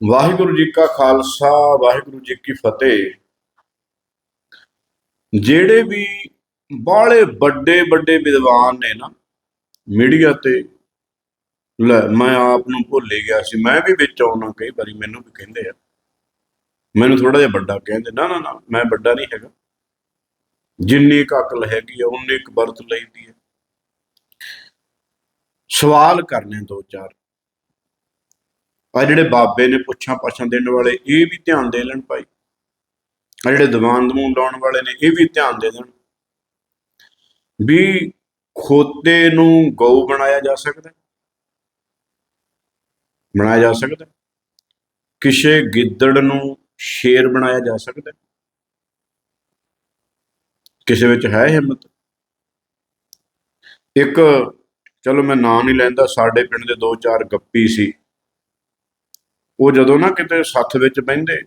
ਵਾਹਿਗੁਰੂ ਜੀ ਕਾ ਖਾਲਸਾ, ਵਾਹਿਗੁਰੂ ਜੀ ਕੀ ਫਤਿਹ। ਜਿਹੜੇ ਵੀ ਬਾਹਲੇ ਵੱਡੇ ਵੱਡੇ ਵਿਦਵਾਨ ਨੇ ਨਾ, ਮੀਡੀਆ ਤੇ, ਲੈ ਮੈਂ ਆਪ ਨੂੰ ਭੁੱਲ ਗਿਆ ਸੀ। ਮੈਂ ਵੀ ਵਿੱਚ ਆਉਣਾ ਕਈ ਵਾਰੀ, ਮੈਨੂੰ ਵੀ ਕਹਿੰਦੇ ਆ। ਮੈਨੂੰ ਥੋੜਾ ਜਿਹਾ ਵੱਡਾ ਕਹਿੰਦੇ, ਨਾ ਨਾ ਨਾ, ਮੈਂ ਵੱਡਾ ਨਹੀਂ ਹੈਗਾ। ਜਿੰਨੀ ਕੁ ਅਕਲ ਹੈਗੀ ਆ, ਉਨੀ ਕੁ ਵਰਤ ਲਈਦੀ ਹੈ ਸਵਾਲ ਕਰਨੇ ਦੋ ਚਾਰ। ਆ ਜਿਹੜੇ ਬਾਬੇ ਨੇ ਪੁੱਛਾਂ ਪਾਛਾਂ ਦੇਣ ਵਾਲੇ, ਇਹ ਵੀ ਧਿਆਨ ਦੇ ਲੈਣ ਭਾਈ। ਆ ਜਿਹੜੇ ਦੀਵਾਨ ਦਮੂਨ ਲਾਉਣ ਵਾਲੇ ਨੇ, ਇਹ ਵੀ ਧਿਆਨ ਦੇ ਦੇਣ। ਵੀ ਖੋਤੇ ਨੂੰ ਗਊ ਬਣਾਇਆ ਜਾ ਸਕਦਾ ਬਣਾਇਆ ਜਾ ਸਕਦਾ ਕਿਸੇ ਗਿੱਦੜ ਨੂੰ ਸ਼ੇਰ ਬਣਾਇਆ ਜਾ ਸਕਦਾ ਕਿਸੇ ਵਿੱਚ ਹੈ ਹਿੰਮਤ? ਇੱਕ, ਚਲੋ ਮੈਂ ਨਾਂ ਨਹੀਂ ਲੈਂਦਾ, ਸਾਡੇ ਪਿੰਡ ਦੇ ਦੋ ਚਾਰ ਗੱਪੀ ਸੀ। ਉਹ ਜਦੋਂ ਨਾ ਕਿਤੇ ਸੱਥ ਵਿੱਚ ਬਹਿੰਦੇ,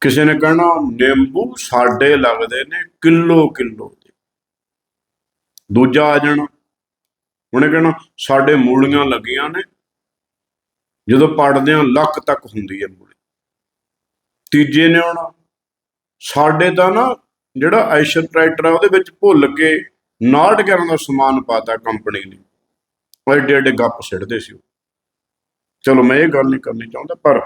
ਕਿਸੇ ਨੇ ਕਹਿਣਾ, ਨਿੰਬੂ ਸਾਡੇ ਲੱਗਦੇ ਨੇ ਕਿਲੋ ਕਿਲੋ ਦੇ। ਦੂਜਾ ਆ ਜਾਣਾ। ਉਹਨੇ ਕਹਿਣਾ, ਸਾਡੇ ਮੂਲੀਆਂ ਲੱਗੀਆਂ ਨੇ। ਜਦੋਂ ਪੜਦੇ ਆ ਲੱਕ ਤੱਕ ਹੁੰਦੀ ਹੈ ਮੂਲੀ। ਤੀਜੇ ਨੇ ਆਉਣਾ, ਸਾਡੇ ਤਾਂ ਨਾ ਜਿਹੜਾ ਐਸ਼ਰ ਟਰੈਕਟਰ ਆ, ਉਹਦੇ ਵਿੱਚ ਭੁੱਲ ਕੇ 911 ਦਾ ਸਮਾਨ ਪਾਤਾ ਕੰਪਨੀ ਨੇ। ਉਹ ਏਡੇ ਏਡੇ ਗੱਪ ਸਿੱਟਦੇ ਸੀ ਉਹ। ਚਲੋ ਮੈਂ ਇਹ ਗੱਲ ਨਹੀਂ ਕਰਨੀ ਚਾਹੁੰਦਾ, ਪਰ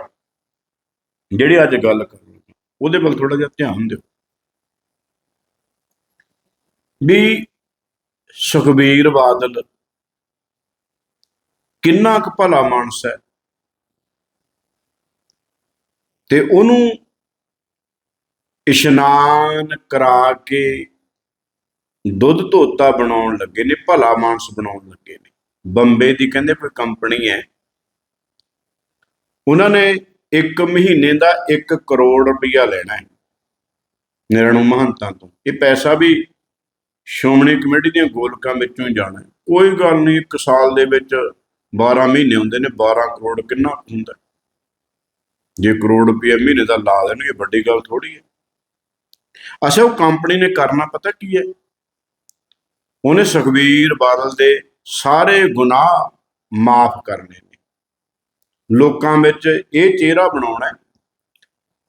ਜਿਹੜੇ ਅੱਜ ਗੱਲ ਕਰ ਲੱਗਾ ਉਹਦੇ ਵੱਲ ਥੋੜਾ ਜਿਹਾ ਧਿਆਨ ਦਿਓ। ਵੀ ਸੁਖਬੀਰ ਬਾਦਲ ਕਿੰਨਾ ਕੁ ਭਲਾ ਮਾਨਸ ਹੈ ਤੇ ਉਹਨੂੰ ਇਸ਼ਨਾਨ ਕਰਾ ਕੇ ਦੁੱਧ ਧੋਤਾ ਬਣਾਉਣ ਲੱਗੇ ਨੇ, ਭਲਾ ਮਾਨਸ ਬਣਾਉਣ ਲੱਗੇ ਨੇ। ਬੰਬੇ ਦੀ ਕਹਿੰਦੇ ਕੋਈ ਕੰਪਨੀ ਹੈ ਉਹਨਾਂ ਨੇ ਇੱਕ ਮਹੀਨੇ ਦਾ 1 ਕਰੋੜ ਰੁਪਇਆ ਲੈਣਾ ਹੈ ਨਿਰਣੂ ਮਹੰਤਾਂ ਤੋਂ। ਇਹ ਪੈਸਾ ਵੀ ਸ਼੍ਰੋਮਣੀ ਕਮੇਟੀ ਦੀਆਂ ਗੋਲਕਾਂ ਵਿੱਚੋਂ ਹੀ ਜਾਣਾ ਕੋਈ ਗੱਲ ਨਹੀਂ, ਇੱਕ ਸਾਲ ਦੇ ਵਿੱਚ 12 ਮਹੀਨੇ ਹੁੰਦੇ ਨੇ 12 ਕਰੋੜ ਕਿੰਨਾ ਹੁੰਦਾ ਜੇ ਕਰੋੜ ਰੁਪਏ ਮਹੀਨੇ ਦਾ ਲਾ ਦੇਣਗੇ, ਵੱਡੀ ਗੱਲ ਥੋੜੀ ਹੈ। ਅੱਛਾ, ਉਹ ਕੰਪਨੀ ਨੇ ਕਰਨਾ ਪਤਾ ਕੀ ਹੈ? ਉਹਨੇ ਸੁਖਬੀਰ ਬਾਦਲ ਦੇ ਸਾਰੇ ਗੁਨਾਹ ਮਾਫ ਕਰਨੇ ਨੇ। ਲੋਕਾਂ ਵਿੱਚ ਇਹ ਚਿਹਰਾ ਬਣਾਉਣਾ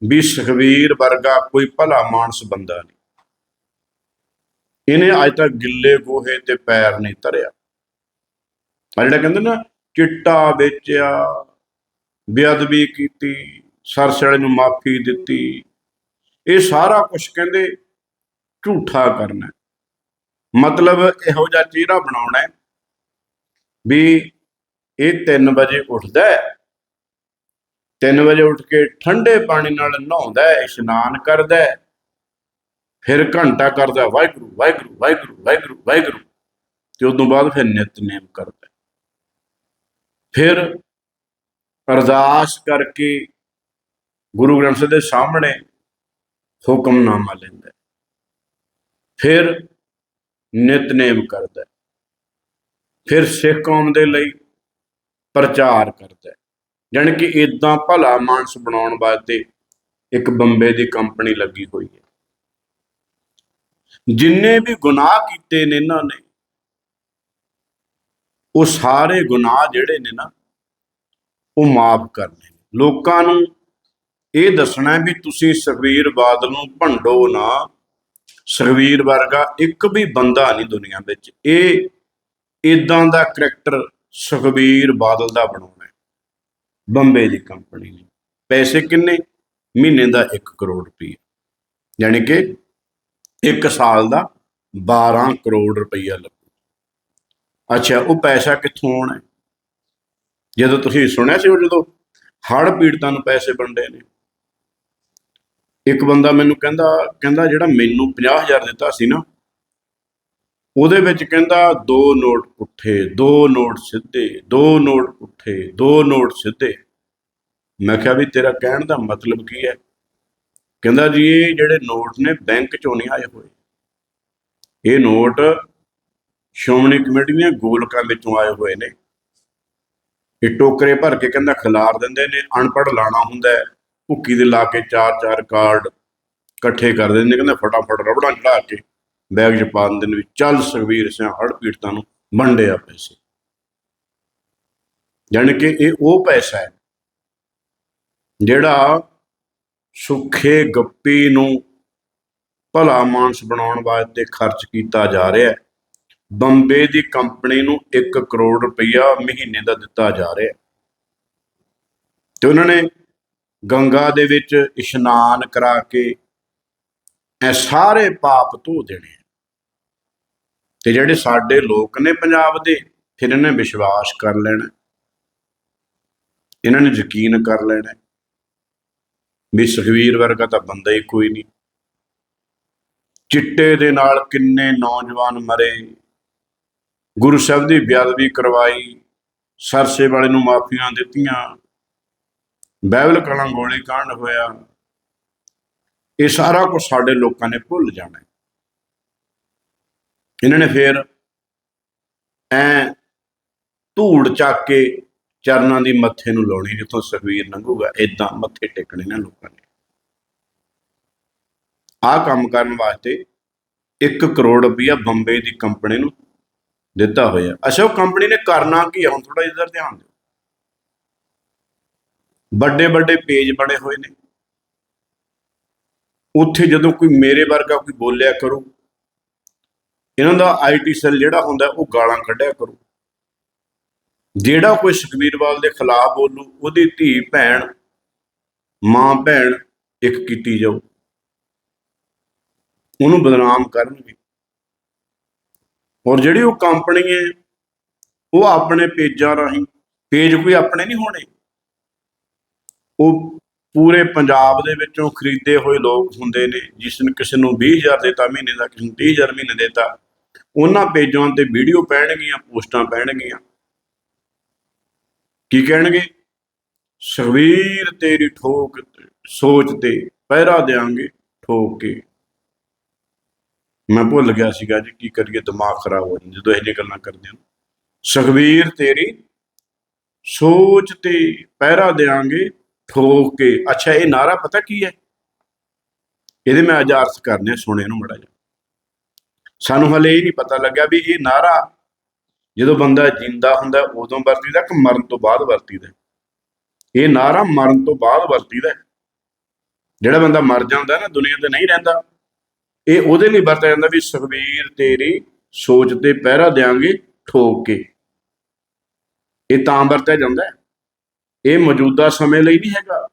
ਵੀ ਸੁਖਬੀਰ ਵਰਗਾ ਕੋਈ ਭਲਾ ਮਾਨਸ ਬੰਦਾ ਨਹੀਂ। ਇਹਨੇ ਅੱਜ ਤੱਕ ਗਿੱਲੇ ਗੋਹੇ ਤੇ ਪੈਰ ਨਹੀਂ ਧਰਿਆ। ਆ ਜਿਹੜਾ ਕਹਿੰਦੇ ਨਾ, ਚਿੱਟਾ ਵੇਚਿਆ, ਬੇਅਦਬੀ ਕੀਤੀ ਸਰਸੜੇ ਨੂੰ ਮਾਫੀ ਦਿੱਤੀ, ਇਹ ਸਾਰਾ ਕੁਝ ਕਹਿੰਦੇ ਝੂਠਾ ਕਰਨਾ ਮਤਲਬ ਇਹੋ ਜਿਹਾ ਚਿਹਰਾ ਬਣਾਉਣਾ ਵੀ ਇਹ 3 ਵਜੇ ਉੱਠਦਾ ਹੈ 3 ਵਜੇ ਉੱਠ ਕੇ ਠੰਡੇ ਪਾਣੀ ਨਾਲ ਨਹਾਉਂਦਾ ਹੈ, ਇਸ਼ਨਾਨ ਕਰਦਾ ਹੈ, ਫਿਰ ਘੰਟਾ ਕਰਦਾ ਵਾਹਿਗੁਰੂ ਵਾਹਿਗੁਰੂ ਵਾਹਿਗੁਰੂ ਵਾਹਿਗੁਰੂ ਵਾਹਿਗੁਰੂ, ਤੇ ਉਦੋਂ ਬਾਅਦ ਫਿਰ ਨਿਤਨੇਮ ਕਰਦਾ ਫਿਰ ਅਰਦਾਸ ਕਰਕੇ ਗੁਰੂ ਗ੍ਰੰਥ ਸਾਹਿਬ ਦੇ ਸਾਹਮਣੇ ਹੁਕਮਨਾਮਾ ਲੈਂਦਾ ਹੈ। ਫਿਰ ਨਿਤਨੇਮ ਕਰਦਾ ਫਿਰ ਸਿੱਖ ਕੌਮ ਦੇ ਲਈ ਪ੍ਰਚਾਰ ਕਰਦਾ ਜਾਣੀ ਕਿ ਇਦਾਂ ਭਲਾ ਮਾਨਸ ਬਣਾਉਣ ਵਾਸਤੇ ਇੱਕ ਬੰਬੇ ਦੀ ਕੰਪਨੀ ਲੱਗੀ ਹੋਈ ਹੈ। ਜਿੰਨੇ ਵੀ ਗੁਨਾਹ ਕੀਤੇ ਨੇ ਇਹਨਾਂ ਨੇ, ਉਹ ਸਾਰੇ ਗੁਨਾਹ ਜਿਹੜੇ ਨੇ ਨਾ, ਉਹ ਮਾਫ ਕਰਨੇ ਨੇ। ਲੋਕਾਂ ਨੂੰ ਇਹ ਦੱਸਣਾ ਵੀ ਤੁਸੀਂ ਸੁਖਬੀਰ ਬਾਦਲ ਨੂੰ ਭੰਡੋ ਨਾ। ਸੁਖਬੀਰ ਵਰਗਾ ਇੱਕ ਵੀ ਬੰਦਾ ਨਹੀਂ ਦੁਨੀਆ ਵਿੱਚ। ਇਹ ਇਦਾਂ ਦਾ ਕਰੈਕਟਰ ਸੁਖਬੀਰ ਬਾਦਲ ਦਾ ਬਣਾਉਣਾ ਬੰਬੇ ਦੀ ਕੰਪਨੀ ਨੇ। ਪੈਸੇ ਕਿੰਨੇ? ਮਹੀਨੇ ਦਾ 1 ਕਰੋੜ ਰੁਪਏ ਯਾਨੀ ਕਿ 1 ਸਾਲ ਦਾ 12 ਕਰੋੜ ਰੁਪਈਆ ਲੱਗੂ। ਅੱਛਾ, ਉਹ ਪੈਸਾ ਕਿੱਥੋਂ ਆਉਣਾ ਜਦੋਂ ਤੁਸੀਂ ਸੁਣਿਆ ਸੀ ਉਹ ਜਦੋਂ ਹੜ੍ਹ ਪੀੜਤਾਂ ਨੂੰ ਪੈਸੇ ਵੰਡੇ ਨੇ। ਇੱਕ ਬੰਦਾ ਮੈਨੂੰ ਕਹਿੰਦਾ ਕਹਿੰਦਾ ਜਿਹੜਾ ਮੈਨੂੰ 50000 ਦਿੱਤਾ ਸੀ ਨਾ ਉਹਦੇ ਵਿੱਚ ਕਹਿੰਦਾ ਦੋ ਨੋਟ ਪੁੱਠੇ, ਦੋ ਨੋਟ ਸਿੱਧੇ, ਦੋ ਨੋਟ ਪੁੱਠੇ, ਦੋ ਨੋਟ ਸਿੱਧੇ। ਮੈਂ ਕਿਹਾ ਵੀ ਤੇਰਾ ਕਹਿਣ ਦਾ ਮਤਲਬ ਕੀ ਹੈ? ਕਹਿੰਦਾ ਜੀ, ਇਹ ਜਿਹੜੇ ਨੋਟ ਨੇ ਬੈਂਕ ਚੋਂ ਨਹੀਂ ਆਏ ਹੋਏ। ਇਹ ਨੋਟ ਸ਼੍ਰੋਮਣੀ ਕਮੇਟੀ ਦੀਆਂ ਗੋਲਕਾਂ ਵਿੱਚੋਂ ਆਏ ਹੋਏ ਨੇ। ਇਹ ਟੋਕਰੇ ਭਰ ਕੇ ਕਹਿੰਦਾ ਖਿਲਾਰ ਦਿੰਦੇ ਨੇ, ਅਨਪੜ੍ਹ ਲਾਣਾ ਹੁੰਦਾ ਹੈ। ਭੁੱਕੀ ਦੇ ਲਾ ਕੇ ਚਾਰ ਚਾਰ ਕਾਰਡ ਇਕੱਠੇ ਕਰ ਦਿੰਦੇ ਨੇ, ਕਹਿੰਦਾ ਫਟਾਫਟ ਰਬੜਾਂ ਚੜਾ ਕੇ। ਬੈਗ 'ਚ ਪਾ ਦਿੰਦੇ ਨੇ ਚੱਲ ਸੁਖਵੀਰ ਸਿੰਘ ਹੜ੍ਹ ਪੀੜਤਾਂ ਨੂੰ ਵੰਡਿਆ ਪੈਸੇ। ਜਾਣੀ ਕਿ ਇਹ ਉਹ ਪੈਸਾ ਹੈ ਜਿਹੜਾ ਸੁੱਖੇ ਗੱਪੀ ਨੂੰ ਭਲਾ ਮਾਨਸ ਬਣਾਉਣ ਵਾਸਤੇ ਖਰਚ ਕੀਤਾ ਜਾ ਰਿਹਾ ਹੈ। ਬੰਬੇ ਦੀ ਕੰਪਨੀ ਨੂੰ 1 ਕਰੋੜ ਰੁਪਈਆ ਮਹੀਨੇ ਦਾ ਦਿੱਤਾ ਜਾ ਰਿਹਾ ਹੈ। ਤੇ ਉਹਨਾਂ ਨੇ ਗੰਗਾ ਦੇ ਵਿੱਚ ਇਸ਼ਨਾਨ ਕਰਾ ਕੇ ਇਹ ਸਾਰੇ ਪਾਪ ਧੋ ਦੇਣੇ ਤੇ ਜਿਹੜੇ ਸਾਡੇ ਲੋਕ ਨੇ ਪੰਜਾਬ ਦੇ, ਫਿਰ ਇਹਨਾਂ ਨੇ ਵਿਸ਼ਵਾਸ ਕਰ ਲੈਣਾ। ਇਹਨਾਂ ਨੇ ਯਕੀਨ ਕਰ ਲੈਣਾ। ਵੀ ਸੁਖਵੀਰ ਵਰਗਾ ਤਾਂ ਬੰਦਾ ਹੀ ਕੋਈ ਨਹੀਂ। ਚਿੱਟੇ ਦੇ ਨਾਲ ਕਿੰਨੇ ਨੌਜਵਾਨ ਮਰੇ। ਗੁਰੂ ਸਾਹਿਬ ਦੀ ਬੇਅਦਬੀ ਕਰਵਾਈ। ਸਰਸੇ ਵਾਲੇ ਨੂੰ ਮਾਫੀਆਂ ਦਿੱਤੀਆਂ। ਬਾਈਬਲ ਕਲਾਂ ਗੋਲੀ ਕਾਂਡ ਹੋਇਆ। ਇਹ ਸਾਰਾ ਕੁਝ ਸਾਡੇ ਲੋਕਾਂ ਨੇ ਭੁੱਲ ਜਾਣਾ। ਇਹਨਾਂ ਨੇ ਫੇਰ ਐ ਧੂੜ ਚੱਕ ਕੇ ਚਰਨਾਂ ਦੀ ਮੱਥੇ ਨੂੰ ਲਾਉਣੀ, ਜਿੱਥੋਂ ਸੁਖਵੀਰ ਲੰਘੂਗਾ ਇਦਾਂ ਮੱਥੇ ਟੇਕਣੇ ਨੇ ਲੋਕਾਂ ਨੇ। ਆਹ ਕੰਮ ਕਰਨ ਵਾਸਤੇ 1 ਕਰੋੜ ਰੁਪਇਆ ਬੰਬੇ ਦੀ ਕੰਪਨੀ ਨੂੰ ਦਿੱਤਾ ਹੋਇਆ। ਅੱਛਾ, ਉਹ ਕੰਪਨੀ ਨੇ ਕਰਨਾ ਕੀ ਆ? ਹੁਣ ਥੋੜਾ ਇਧਰ ਧਿਆਨ ਦਿਓ। ਵੱਡੇ ਵੱਡੇ ਪੇਜ ਬਣੇ ਹੋਏ ਨੇ। ਉੱਥੇ ਜਦੋਂ ਕੋਈ ਮੇਰੇ ਵਰਗਾ ਕੋਈ ਬੋਲਿਆ ਕਰੂ ਇਹਨਾਂ ਦਾ ਆਈਟੀ ਸੈੱਲ ਜਿਹੜਾ ਹੁੰਦਾ ਉਹ ਗਾਲਾਂ ਕੱਢਿਆ ਕਰੂ। ਜਿਹੜਾ ਕੋਈ ਸੁਖਬੀਰਵਾਲ ਦੇ ਖਿਲਾਫ ਬੋਲੂ, ਉਹਦੀ ਧੀ, ਭੈਣ, ਮਾਂ, ਭੈਣ ਇੱਕ ਕੀਤੀ ਜਾਊ। ਉਹਨੂੰ ਬਦਨਾਮ ਕਰਨਗੇ। ਔਰ ਜਿਹੜੀ ਉਹ ਕੰਪਨੀ ਹੈ, ਉਹ ਆਪਣੇ ਪੇਜਾਂ ਰਾਹੀਂ, ਪੇਜ ਕੋਈ ਆਪਣੇ ਨਹੀਂ ਹੋਣੇ। ਉਹ ਪੂਰੇ ਪੰਜਾਬ ਦੇ ਵਿੱਚੋਂ ਖਰੀਦੇ ਹੋਏ ਲੋਕ ਹੁੰਦੇ ਨੇ, ਜਿਸ ਨੂੰ ਕਿਸੇ ਨੂੰ 20000 ਦੇਤਾ, ਮਹੀਨੇ ਦਾ, ਕਿਸੇ ਨੂੰ 30000 ਮਹੀਨੇ ਦੇਤਾ। ਉਹਨਾਂ ਪੇਜਾਂ ਤੇ ਵੀਡੀਓ ਪੈਣਗੀਆਂ, ਪੋਸਟਾਂ ਪੈਣਗੀਆਂ। ਕੀ ਕਹਿਣਗੇ? ਸੁਖਵੀਰ ਤੇਰੀ ਠੋਕ ਸੋਚ ਤੇ ਪਹਿਰਾ ਦੇਾਂਗੇ ਠੋਕ ਕੇ। ਮੈਂ ਭੁੱਲ ਗਿਆ ਸੀਗਾ ਜੀ, ਕੀ ਕਰੀਏ, ਦਿਮਾਗ ਖਰਾਬ ਹੋ ਜਾਂਦਾ ਜਦੋਂ ਇਹ ਜਿਹੀ ਗੱਲਾਂ ਕਰਦੇ ਹਾਂ ਸੁਖਵੀਰ ਤੇਰੀ ਸੋਚ ਤੇ ਪਹਿਰਾ ਦੇਾਂਗੇ ਠੋਕ ਕੇ। ਅੱਛਾ, ਇਹ ਨਾਰਾ ਪਤਾ ਕੀ ਹੈ? ਇਹਦੇ ਮੈਂ ਅੱਜ ਅਰਥ ਕਰਨੇ ਸੁਣੇ ਨੂੰ ਮੜਾ ਜਾ ਸਾਨੂੰ ਹਲੇ ਇਹ ਨਹੀਂ ਪਤਾ ਲੱਗਿਆ ਵੀ ਇਹ ਨਾਰਾ ਜਦੋਂ ਬੰਦਾ ਜਿੰਦਾ ਹੁੰਦਾ ਉਦੋਂ ਵਰਤੀਦਾ ਕਿ ਮਰਨ ਤੋਂ ਬਾਅਦ ਵਰਤੀਦਾ ਇਹ ਨਾਰਾ ਮਰਨ ਤੋਂ ਬਾਅਦ ਵਰਤੀਦਾ ਜਿਹੜਾ ਬੰਦਾ ਮਰ ਜਾਂਦਾ ਨਾ, ਦੁਨੀਆ ਤੇ ਨਹੀਂ ਰਹਿੰਦਾ, ਇਹ ਉਹਦੇ ਲਈ ਵਰਤਿਆ ਜਾਂਦਾ ਵੀ ਸੁਖਵੀਰ ਤੇਰੀ ਸੋਚ ਤੇ ਪਹਿਰਾ ਦੇਾਂਗੇ ਠੋਕ ਕੇ। ਇਹ ਤਾਂ ਵਰਤਿਆ ਜਾਂਦਾ। ਇਹ ਮੌਜੂਦਾ ਸਮੇਂ ਲਈ ਨਹੀਂ ਹੈਗਾ।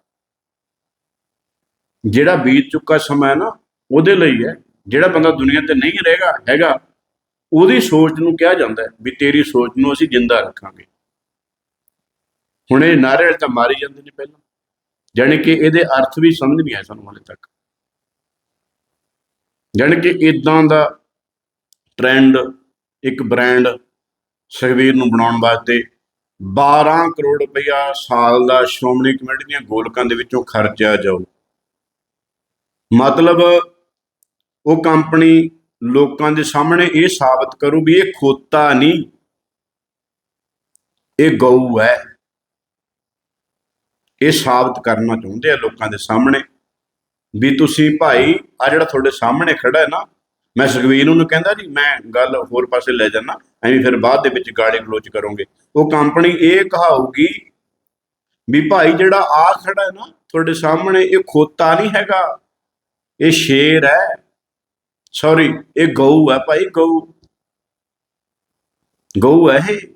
ਜਿਹੜਾ ਬੀਤ ਚੁੱਕਾ ਸਮਾਂ ਹੈ ਨਾ, ਉਹਦੇ ਲਈ ਹੈ। ਜਿਹੜਾ ਬੰਦਾ ਦੁਨੀਆ ਤੇ ਨਹੀਂ ਰਹੇਗਾ, ਹੈਗਾ, ਉਹਦੀ ਸੋਚ ਨੂੰ ਕਿਹਾ ਜਾਂਦਾ ਵੀ ਤੇਰੀ ਸੋਚ ਨੂੰ ਅਸੀਂ ਜਿੰਦਾ ਰੱਖਾਂਗੇ। ਹੁਣ ਇਹ ਨਾਰੇ ਤਾਂ ਮਾਰੀ ਜਾਂਦੇ ਨੇ ਪਹਿਲਾਂ, ਜਾਣੀ ਕਿ ਇਹਦੇ ਅਰਥ ਵੀ ਸਮਝ ਨਹੀਂ ਆਏ ਸਾਨੂੰ ਹਾਲੇ ਤੱਕ। ਜਾਣੀ ਕਿ ਇਦਾਂ ਦਾ ਟ੍ਰੈਂਡ ਇੱਕ ਬ੍ਰਾਂਡ ਸੁਖਵੀਰ ਨੂੰ ਬਣਾਉਣ ਵਾਸਤੇ 12 ਕਰੋੜ ਰੁਪਇਆ ਸਾਲ ਦਾ ਸ਼੍ਰੋਮਣੀ ਕਮੇਟੀ ਦੀਆਂ ਗੋਲਕਾਂ ਦੇ ਵਿੱਚੋਂ ਖਰਚਿਆ ਜਾਊ। ਮਤਲਬ ਉਹ ਕੰਪਨੀ ਲੋਕਾਂ ਦੇ ਸਾਹਮਣੇ ਇਹ ਸਾਬਤ ਕਰੂ ਵੀ ਇਹ ਖੋਤਾ ਨਹੀਂ। ਇਹ ਗਊ ਹੈ। ਇਹ ਸਾਬਤ ਕਰਨਾ ਚਾਹੁੰਦੇ ਆ ਲੋਕਾਂ ਦੇ ਸਾਹਮਣੇ ਵੀ ਤੁਸੀਂ ਭਾਈ ਆ ਜਿਹੜਾ ਤੁਹਾਡੇ ਸਾਹਮਣੇ ਖੜਾ ਹੈ ਨਾ, ਮੈਂ ਸੁਖਵੀਰ ਨੂੰ ਕਹਿੰਦਾ ਜੀ, ਮੈਂ ਗੱਲ ਹੋਰ ਪਾਸੇ ਲੈ ਜਾਣਾ ਐਵੇਂ ਫਿਰ ਬਾਅਦ ਦੇ ਵਿੱਚ ਗਾਲੀ ਗਲੋਚ ਕਰੋਗੇ। ਉਹ ਕੰਪਨੀ ਇਹ ਕਹਾਊਗੀ ਵੀ ਭਾਈ ਜਿਹੜਾ ਆ ਖੜਾ ਹੈ ਨਾ, ਤੁਹਾਡੇ ਸਾਹਮਣੇ ਇਹ ਖੋਤਾ ਨਹੀਂ ਹੈਗਾ, ਇਹ ਸ਼ੇਰ ਹੈ। ਸੌਰੀ ਇਹ ਗਊ ਹੈ ਭਾਈ, ਗਊ। ਗਊ ਹੈ ਇਹ।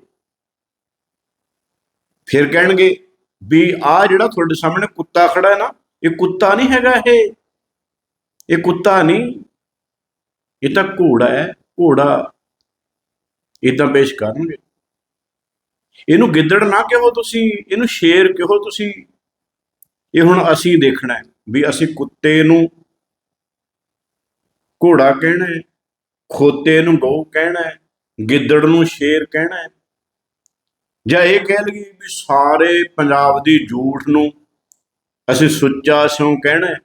ਫਿਰ ਕਹਿਣਗੇ ਵੀ ਆ ਜਿਹੜਾ ਤੁਹਾਡੇ ਸਾਹਮਣੇ ਕੁੱਤਾ ਖੜਾ ਹੈ ਨਾ, ਇਹ ਕੁੱਤਾ ਨਹੀਂ ਹੈਗਾ ਇਹ। ਇਹ ਕੁੱਤਾ ਨਹੀਂ। ਇਹ ਤਾਂ ਘੋੜਾ ਹੈ, ਘੋੜਾ। ਇਦਾਂ ਪੇਸ਼ ਕਰਨਗੇ। ਇਹਨੂੰ ਗਿੱਦੜ ਨਾ ਕਹੋ ਤੁਸੀਂ, ਇਹਨੂੰ ਸ਼ੇਰ ਕਹੋ ਤੁਸੀਂ। ਇਹ ਹੁਣ ਅਸੀਂ ਦੇਖਣਾ ਹੈ ਵੀ ਅਸੀਂ ਕੁੱਤੇ ਨੂੰ ਘੋੜਾ ਕਹਿਣਾ ਹੈ, ਖੋਤੇ ਨੂੰ ਗਊ ਕਹਿਣਾ ਹੈ, ਗਿੱਦੜ ਨੂੰ ਸ਼ੇਰ ਕਹਿਣਾ ਹੈ। ਜਾਂ ਇਹ ਕਹਿ ਲਈਏ ਵੀ ਸਾਰੇ ਪੰਜਾਬ ਦੀ ਜੂਠ ਨੂੰ ਅਸੀਂ ਸੁੱਚਾ ਸ਼ਿਉ ਕਹਿਣਾ ਹੈ,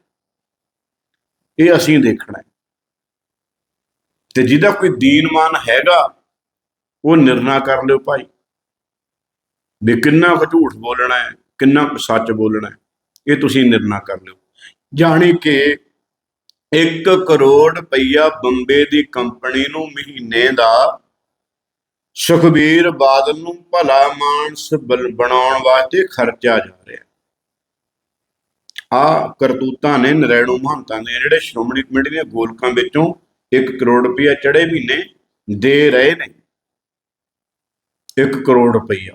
ਇਹ ਅਸੀਂ ਦੇਖਣਾ ਹੈ। ਤੇ ਜਿਹਦਾ ਕੋਈ ਦੀਨਮਾਨ ਹੈਗਾ, ਉਹ ਨਿਰਣਾ ਕਰ ਲਿਓ ਭਾਈ। ਵੀ ਕਿੰਨਾ ਕੁ ਝੂਠ ਬੋਲਣਾ ਹੈ, ਕਿੰਨਾ ਕੁ ਸੱਚ ਬੋਲਣਾ ਹੈ, ਇਹ ਤੁਸੀਂ ਨਿਰਣਾ ਕਰ ਲਿਓ। ਜਾਣੀ ਕਿ 1 ਕਰੋੜ ਰੁਪਈਆ ਬੰਬੇ ਦੀ ਕੰਪਨੀ ਨੂੰ ਮਹੀਨੇ ਦਾ ਸੁਖਬੀਰ ਬਾਦਲ ਨੂੰ ਭਲਾ ਮਾਨਸ ਬਣਾਉਣ ਵਾਸਤੇ ਖਰਚਿਆ ਜਾ ਰਿਹਾ। ਆ ਕਰਤੂਤਾਂ ਨੇ ਨਰੈਣੂ ਮਹੰਤਾਂ ਦੇ ਜਿਹੜੇ ਸ਼੍ਰੋਮਣੀ ਕਮੇਟੀ ਦੇ ਗੋਲਕਾਂ ਵਿੱਚੋਂ 1 ਕਰੋੜ ਰੁਪਇਆ ਚੜੇ ਮਹੀਨੇ ਦੇ ਰਹੇ ਨੇ। 1 ਕਰੋੜ ਰੁਪਈਆ।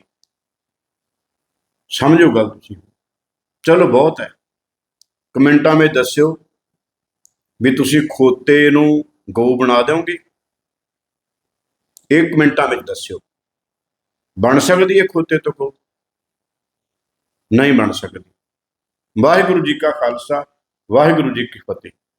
ਸਮਝੋ ਗੱਲ ਤੁਸੀਂ। ਚਲੋ ਬਹੁਤ ਹੈ। ਕਮੈਂਟਾਂ ਵਿੱਚ ਦੱਸਿਓ। ਵੀ ਤੁਸੀਂ ਖੋਤੇ ਨੂੰ ਗਊ ਬਣਾ ਦਿਓਗੇ? ਇਹ ਮਿੰਟਾਂ ਵਿੱਚ ਦੱਸਿਓ। ਬਣ ਸਕਦੀ ਹੈ ਖੋਤੇ ਤੋਂ ਗਊ? ਨਹੀਂ ਬਣ ਸਕਦੀ। ਵਾਹਿਗੁਰੂ ਜੀ ਕਾ ਖਾਲਸਾ, ਵਾਹਿਗੁਰੂ ਜੀ ਕੀ ਫਤਿਹ।